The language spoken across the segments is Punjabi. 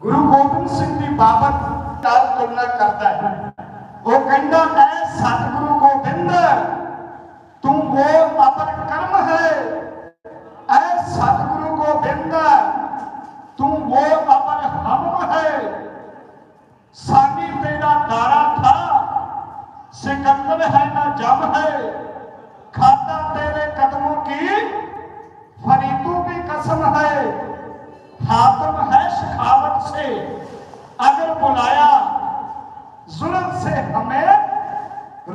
ਗੁਰੂ ਗੋਬਿੰਦ ਸਿੰਘ ਦੀ ਬਾਬਤ ਨਾਲ ਤੁਲਨਾ ਕਰਦਾ ਹੈ। ਉਹ ਕਹਿੰਦਾ, ਮੈਂ ਸਤਿਗੁਰੂ ਗੋਬਿੰਦ, ਤੂੰ ਉਹ ਅਪਰ ਕਰਮ ਹੈ। ਐ ਸਤਿਗੁਰੂ ਗੋਬਿੰਦ, ਤੂੰ ਉਹ ਅਪਰ ਹਮ ਹੈ। ਸਾਨੀ ਤੇਰਾ ਨਾਰਾ ਥਾ, ਸਿਕੰਦਰ ਹੈ ਨਾ ਜਮ ਹੈ। ਖਾਤਾ ਤੇਰੇ ਕਦਮੋਂ ਕੀ बुलाया जुल्म से हमें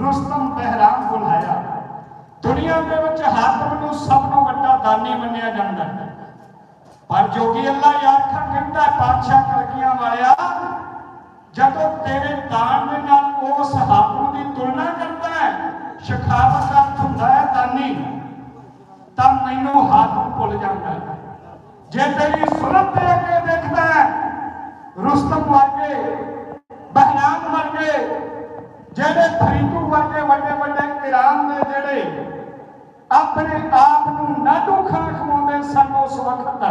रुस्तम बहराम बुलाया। दुनिया के हाकम सब नो वा दानी मनिया जाता है पर जोगी अल्लाह यारखा कहता है पातशाह कलगियाँ वाला जब तेरे दान के उस हाकम की तुलना करता है, शखावत अर्थ हों दानी, तब मैनू हाकम भुल जाता है। जे तेरी सुनत देख देखता है ਰੁਸਤਮ ਵਰਗੇ, ਬਹਿਰਾਮ ਵਰਗੇ, ਜਿਹੜੇ ਫਰੀਦੂ ਵਰਗੇ ਵੱਡੇ ਵੱਡੇ ਇਰਾਨ ਦੇ ਜਿਹੜੇ ਆਪਣੇ ਆਪ ਨੂੰ ਨਾਡੂ ਖਾਣ ਖਵਾਉਂਦੇ ਸਨ ਉਸ ਵਕਤ,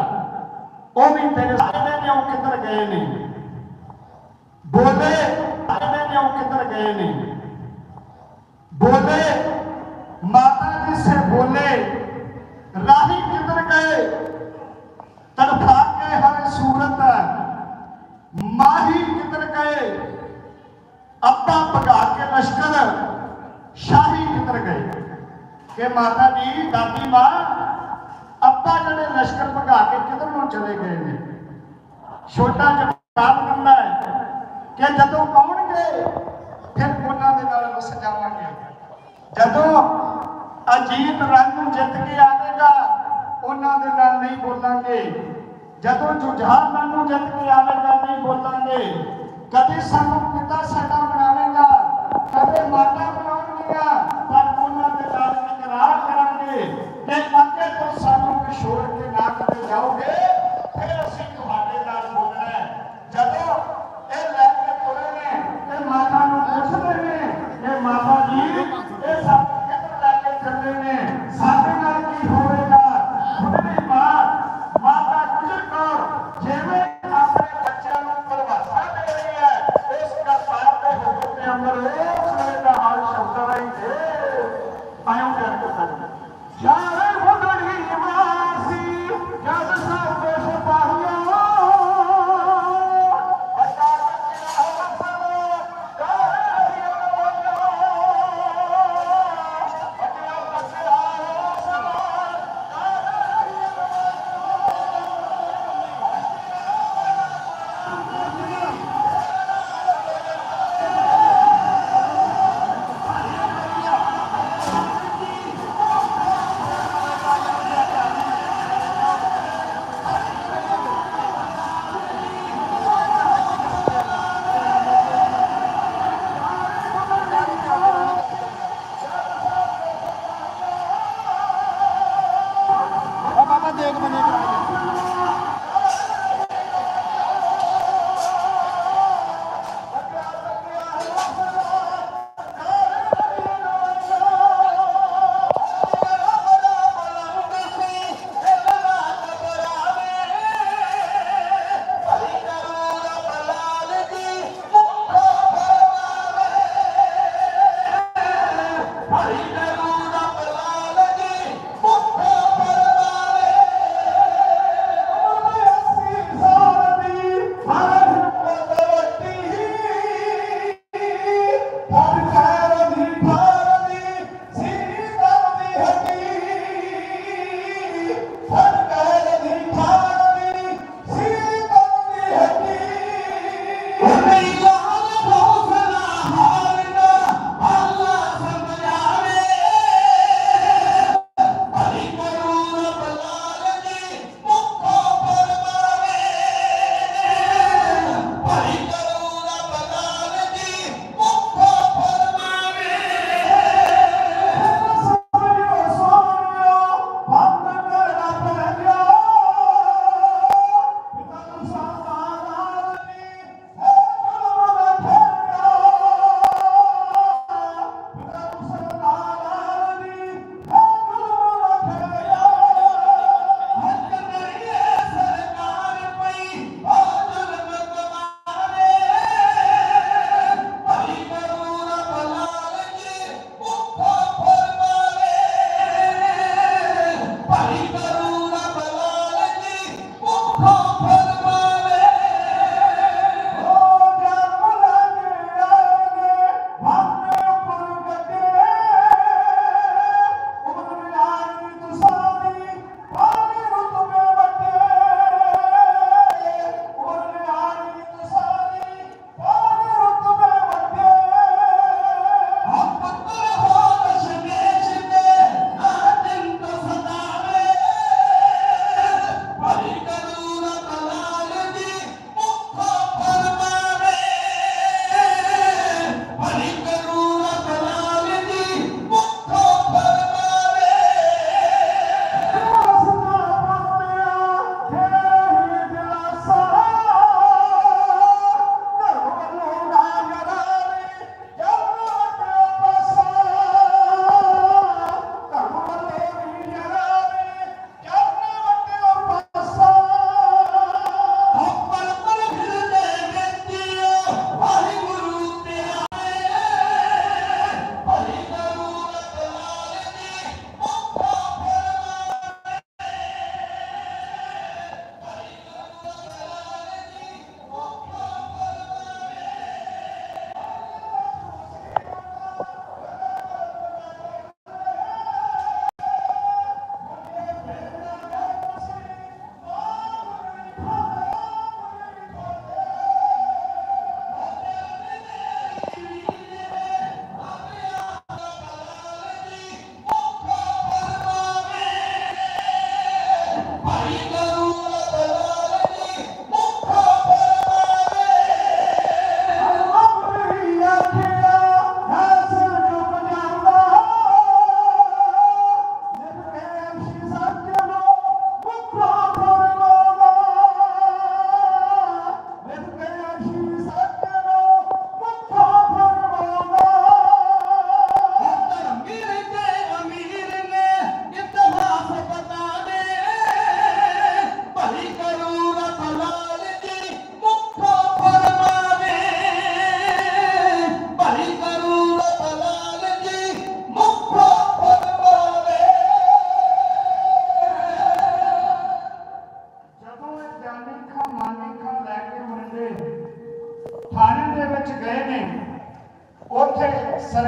ਉਹ ਵੀ ਤੇਰੇ ਸਾਹਮਣੇ ਨੇ ਉਹ ਕਿੱਧਰ ਗਏ ਨੇ? ਬੋਲੇ, ਸਾਹਮਣੇ ਨੇ ਉਹ ਕਿੱਧਰ ਗਏ ਨੇ? ਬੋਲੇ ਚਲੇ ਗਏ ਨੇ। ਛੋਟਾ ਜਵਾਬ ਦਿੰਦਾ ਹੈ ਕਿ ਜਦੋਂ ਆਉਣਗੇ, ਫਿਰ ਉਹਨਾਂ ਦੇ ਨਾਲ ਵਸ ਜਾਵਾਂਗੇ। ਜਦੋਂ ਅਜੀਤ ਰੰਗ ਜਿੱਤ ਕੇ ਆਵੇਗਾ, ਉਹਨਾਂ ਦੇ ਨਾਲ ਨਹੀਂ ਬੋਲਾਂਗੇ। ਜਦੋਂ ਜੁਝਾਰ ਰੰਗ ਨੂੰ ਜਿੱਤ ਕੇ ਆਵੇਗਾ, ਨਹੀਂ ਬੋਲਾਂਗੇ। ਕਦੇ ਸਾਨੂੰ ਪਿਤਾ ਸਾਡਾ ਬਣਾਵੇਗਾ, ਕਦੇ ਮਾਤਾ ਬਣਾਉਣਗੀਆਂ, ਪਰ ਉਹਨਾਂ ਦੇ ਨਾਲ ਇਕਰਾਰ ਕਰਾਂਗੇ। ਕਿ Come, brother.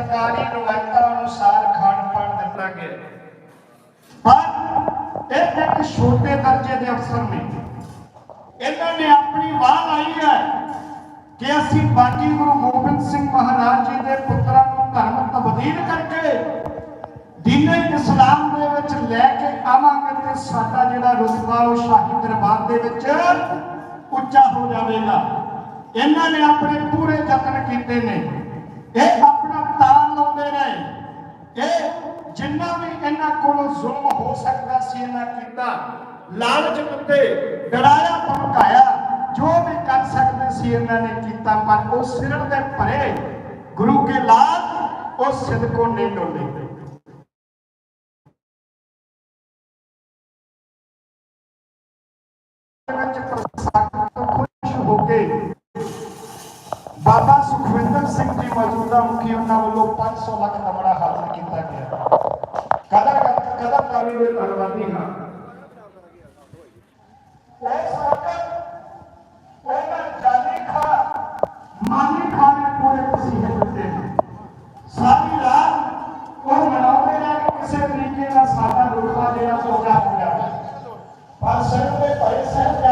ਸਰਕਾਰੀ ਰਵਾਇਤਾਂ ਅਨੁਸਾਰ ਖਾਣ ਪਾਣ ਦਿੱਤਾ ਗਿਆ। ਪਰ ਇਹ ਇੱਕ ਛੋਟੇ ਦਰਜੇ ਦੇ ਅਫਸਰ ਨੇ। ਇਹਨਾਂ ਨੇ ਆਪਣੀ ਵਾਹ ਲਾਈ ਹੈ ਕਿ ਅਸੀਂ ਬਾਕੀ ਗੁਰੂ ਗੋਬਿੰਦ ਸਿੰਘ ਮਹਾਰਾਜ ਜੀ ਦੇ ਪੁੱਤਰਾਂ ਨੂੰ ਧਰਮ ਤਬਦੀਲ ਕਰਕੇ ਦੀਨੇ ਇਸਲਾਮ ਦੇ ਵਿੱਚ ਲੈ ਕੇ ਆਵਾਂਗੇ ਤੇ ਸਾਡਾ ਜਿਹੜਾ ਰੁਤਬਾ ਉਹ ਸ਼ਾਹੀ ਦਰਬਾਰ ਦੇ ਵਿੱਚ ਉੱਚਾ ਹੋ ਜਾਵੇਗਾ। ਇਹਨਾਂ ਨੇ ਆਪਣੇ ਪੂਰੇ ਯਤਨ ਕੀਤੇ ਨੇ। ਇਹ ਆਪਣਾ ਲਾਉਂਦੇ ਨੇ ਇਹ ਜਿੰਨਾ ਵੀ ਇਹਨਾਂ ਕੋਲੋਂ ਜ਼ੁਲਮ ਹੋ ਸਕਦਾ ਸੀ, ਇਹਨਾਂ ਕੀਤਾ। ਲਾਲਚ ਦਿੱਤੇ ਡਰਾਇਆ ਧਮਕਾਇਆ ਜੋ ਵੀ ਕਰ ਸਕਦੇ ਸੀ, ਇਹਨਾਂ ਨੇ ਕੀਤਾ, ਪਰ ਉਹ ਸਿਰ ਦੇ ਭਰੇ ਗੁਰੂ ਕੇ ਲਾਲ ਉਹ ਸਿਦਕੋ ਨਹੀਂ ਡੋਲੇ। ਵਿੱਚ ਪ੍ਰਸਾਦ ਤੋਂ ਖੁਸ਼ ਹੋ ਕੇ ਬਾਬਾ ਸੁਖਵਿੰਦਰ ਸਿੰਘ ਜੀ ਮੌਜੂਦਾ ਮੁਖੀ ਉਹਨਾਂ ਵੱਲੋਂ 500 ਲੱਖ ਦਾ ਬੜਾ ਹਾਸਲ ਕੀਤਾ ਗਿਆ। ਕਦਰ ਕਦਰ ਕਰੀ ਦੇ ਧੰਨਵਾਦੀ ਹਾਂ। ਇਸ ਵਕਤ ਉਹਨਾਂ ਜਾਨੀ ਖਾ ਮਾਨੀ ਖਾ ਨੇ ਪੂਰੇ ਪਸੀਨੇ ਦਿੱਤੇ ਸਾਰੀ ਰਾਤ ਉਹ ਮਨਾਉਂਦੇ ਨੇ ਕਿ ਕਿਸੇ ਤਰੀਕੇ ਨਾਲ ਸਾਡਾ ਰੁਤਬਾ ਜਿਹੜਾ ਸੋਚਾ ਹੋ ਜਾਵੇ ਪਰ ਸਿਰ ਦੇ ਭਰੇ ਸਾਹਿਬਜ਼ਾਦੇ